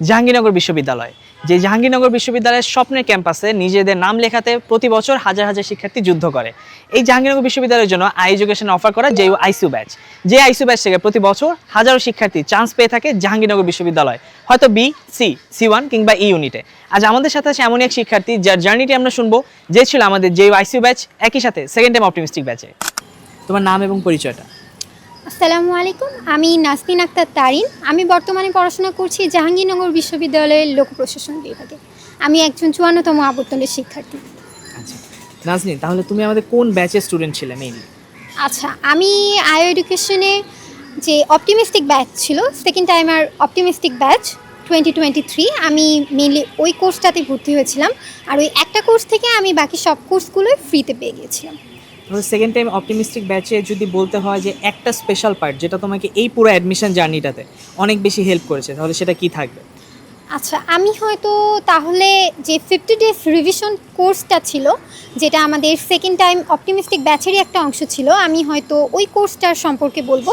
জাহাঙ্গীরনগর বিশ্ববিদ্যালয়। যে জাহাঙ্গীরনগর বিশ্ববিদ্যালয়ের স্বপ্নের ক্যাম্পাসে নিজেদের নাম লেখাতে প্রতি বছর হাজার হাজার শিক্ষার্থী যুদ্ধ করে। এই জাহাঙ্গীরনগর বিশ্ববিদ্যালয়ের জন্য আই এডুকেশন অফার করা যে আইসিউ ব্যাচ। যে আইসিউ ব্যাচ থেকে প্রতি বছর হাজারো শিক্ষার্থী চান্স পেয়ে থাকে জাহাঙ্গীরনগর বিশ্ববিদ্যালয়, হয়তো বি, সি সি ওয়ান কিংবা ই ইউনিটে। আজ আমাদের সাথে আছে এমন এক শিক্ষার্থী যার জার্নিটি আমরা শুনব, যে ছিল আমাদের যে আইসিউ ব্যাচ, একই সাথে সেকেন্ড টাইম অপটিমিস্টিক ব্যাচে তোমার নাম এবং পরিচয়টা? আসসালামু আলাইকুম আমি নাসরিন আক্তার তারিন। আমি বর্তমানে পড়াশোনা করছি জাহাঙ্গীরনগর বিশ্ববিদ্যালয়ের লোক প্রশাসন বিভাগে। আমি একজন চুয়ান্নতম আবর্তনের শিক্ষার্থী। আচ্ছা নাজনীন তাহলে তুমি আমাদের কোন ব্যাচের স্টুডেন্ট ছিলে মেইনলি আচ্ছা আমি আইও এডুকেশনে যে অপটিমিস্টিক ব্যাচ ছিল সেকেন্ড টাইম আর optimistic batch twenty twenty three আমি মেনলি ওই কোর্সটাতে ভর্তি হয়েছিলাম। আর ওই একটা কোর্স থেকে আমি বাকি সব কোর্সগুলোই ফ্রিতে পেয়ে গিয়েছিলাম। সেকেন্ড টাইম অপটিমিস্টিক ব্যাচে যদি বলতে হয় যে একটা স্পেশাল পার্ট যেটা তোমাকে এই পুরো অ্যাডমিশন জার্নিটাতে অনেক বেশি হেল্প করেছে, তাহলে সেটা কি থাকবে? আচ্ছা আমি হয়তো তাহলে যে ফিফটি ডেজ রিভিশন কোর্সটা ছিল, যেটা আমাদের সেকেন্ড টাইম অপটিমিস্টিক ব্যাচেরই একটা অংশ ছিল, আমি হয়তো ওই কোর্সটার সম্পর্কে বলব।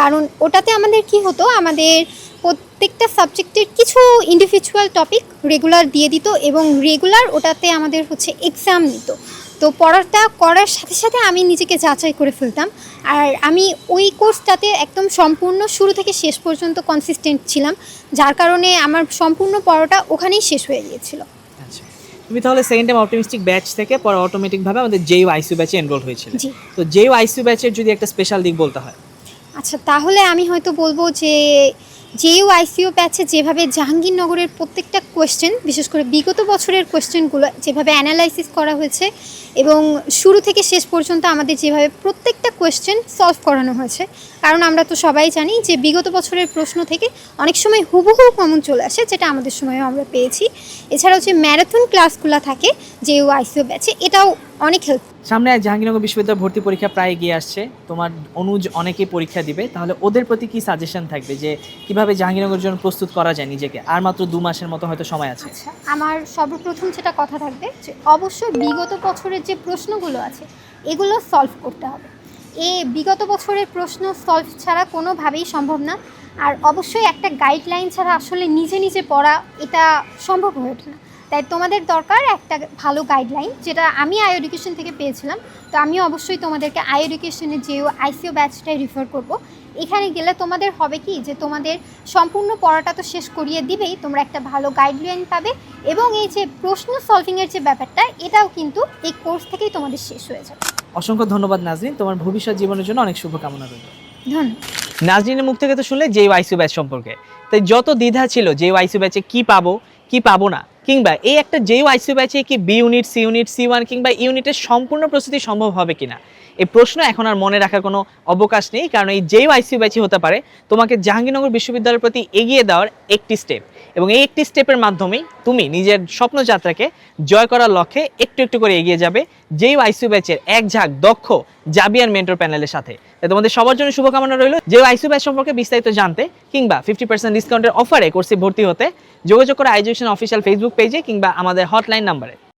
কারণ ওটাতে আমাদের কি হতো, আমাদের প্রত্যেকটা সাবজেক্টের কিছু ইন্ডিভিজুয়াল টপিক রেগুলার দিয়ে দিত এবং রেগুলার ওটাতে আমাদের হচ্ছে এক্সাম নিত। তো পড়াটা করার সাথে সাথে আমি নিজেকে যাচাই করে ফেলতাম। আর আমি ওই কোর্সটাতে একদম সম্পূর্ণ শুরু থেকে শেষ পর্যন্ত কনসিস্টেন্ট ছিলাম যার কারণে আমার সম্পূর্ণ পড়াটা ওখানেই শেষ হয়ে গিয়েছিল। আচ্ছা। তুমি তাহলে সেকেন্ড টাইম অপটিমিস্টিক ব্যাচ থেকে পরে অটোমেটিকভাবে আমাদের জেইউ আইসিউ ব্যাচে এনরোল হয়েছিল। তো জেইউ আইসিউ ব্যাচের যদি একটা স্পেশাল দিক বলতে হয় আচ্ছা তাহলে আমি হয়তো বলব যে জেইউ আইসিও প্যাচে যেভাবে জাহাঙ্গীরনগরের প্রত্যেকটা কোয়েশ্চেন বিশেষ করে বিগত বছরের কোয়েশ্চেনগুলো যেভাবে অ্যানালাইসিস করা হয়েছে এবং শুরু থেকে শেষ পর্যন্ত আমাদের যেভাবে প্রত্যেকটা কোয়েশ্চেন সলভ করানো হয়েছে, কারণ আমরা তো সবাই জানি যে বিগত বছরের প্রশ্ন থেকে অনেক সময় হুবহু কমন চলে আসে, যেটা আমাদের সময়ও আমরা পেয়েছি। এছাড়াও যে ম্যারাথন ক্লাসগুলো থাকে জেইউ আইসিও ব্যাচে, এটাও অনেক হেল্প সামনে জাহাঙ্গীরনগর বিশ্ববিদ্যালয় ভর্তি পরীক্ষা প্রায় এগিয়ে আসছে। তোমার অনুজ অনেকেই পরীক্ষা দিবে। তাহলে ওদের প্রতি কি সাজেশন থাকবে যে কীভাবে জাহাঙ্গীরনগরের জন্য প্রস্তুত করা যায় নিজেকে? আর মাত্র দু মাসের মতো হয়তো সময় আছে। আচ্ছা আমার সর্বপ্রথম যেটা কথা থাকবে যে অবশ্যই বিগত বছরের যে প্রশ্নগুলো আছে, এগুলো সলভ করতে হবে। এ বিগত বছরের প্রশ্ন সলভ ছাড়া কোনোভাবেই সম্ভব না। আর অবশ্যই একটা গাইডলাইন ছাড়া আসলে নিজে নিজে পড়া এটা সম্ভব হয়ে ওঠে না। তাই তোমাদের দরকার একটা ভালো গাইডলাইন যেটা আমি আই এডুকেশন থেকে পেয়েছিলাম। তো আমি অবশ্যই তোমাদেরকে আই এডুকেশনের যে আইসিও ব্যাচটাই রিফার করব। এখানে গেলে তোমাদের হবে কি যে তোমাদের সম্পূর্ণ পড়াটা তো শেষ করিয়ে দিবেই তোমরা একটা ভালো গাইডলাইন পাবে এবং এই যে প্রশ্ন সলভিংয়ের যে ব্যাপারটা এটাও কিন্তু এই কোর্স থেকেই তোমাদের শেষ হয়ে যাবে। অসংখ্য ধন্যবাদ নাজরিন তোমার ভবিষ্যৎ জীবনের জন্য অনেক শুভকামনা রইল। ধন্যবাদ। নাজরিনের মুখ থেকে তো শুনলে যে আইসিউ ব্যাচ সম্পর্কে। তাই যত দ্বিধা ছিল যে আইসিউ ব্যাচে কি পাবো কি পাবো না কিংবা এই একটা যেও আইসিউ ব্যাচে কি B unit C unit C one কিংবা ইউনিটের সম্পূর্ণ প্রস্তুতি সম্ভব হবে কিনা? এই প্রশ্ন এখন আর মনে রাখার কোনো অবকাশ নেই, কারণ এই যেও আইসিউ ব্যাচই হতে পারে, তোমাকে জাহাঙ্গীরনগর বিশ্ববিদ্যালয়ের প্রতি এগিয়ে দেওয়ার একটি স্টেপ এবং এই একটি স্টেপের মাধ্যমেই তুমি নিজের স্বপ্নযাত্রাকে জয় করার লক্ষ্যে একটু একটু করে এগিয়ে যাবে। যেই আইসিউ ব্যাচের এক ঝাঁক দক্ষ জাবিয়ার মেন্টর প্যানেলের সাথে। তোমাদের সবার জন্য শুভকামনা রইল। যে আইসিউ ব্যাচ সম্পর্কে বিস্তারিত জানতে কিংবা ফিফটি পার্সেন্ট ডিসকাউন্টের অফারে কোর্সে ভর্তি হতে যোগাযোগ করে আইজুকেশন অফিসিয়াল ফেসবুক পেজে কিংবা আমাদের হটলাইন নাম্বারে